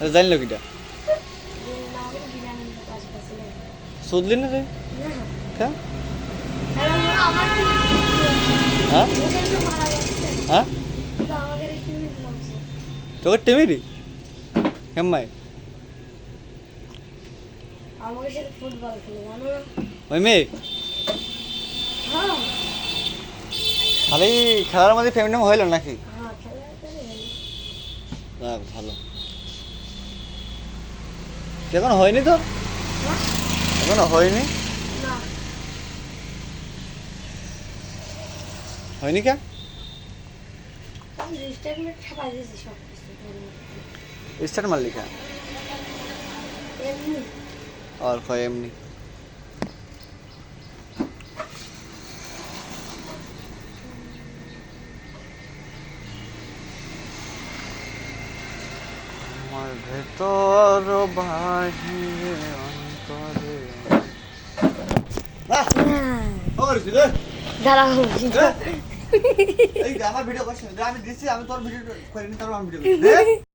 এটা জানলো কিটা শুধলি না রে হ্যাঁ? হ্যাঁ? তোকে টেমেরি? কেম্মাই আমাকে সাথে ফুটবল খেলে জানো না ওই মেয়ে? খালি খেলার মধ্যে ফ্যামিলি হইল নাকি? হ্যাঁ ভালো। এখনও হয়নি তোর এখনও হয়নি? হয়নি কেন? স্টার মারলি কেন এমনি। আমার ভেতর বাহিরে অন্তরে? দাঁড়াও এই আমার ভিডিও করছি আমি দিচ্ছি আমি তোর ভিডিও করিনি তোর আমি ভিডিও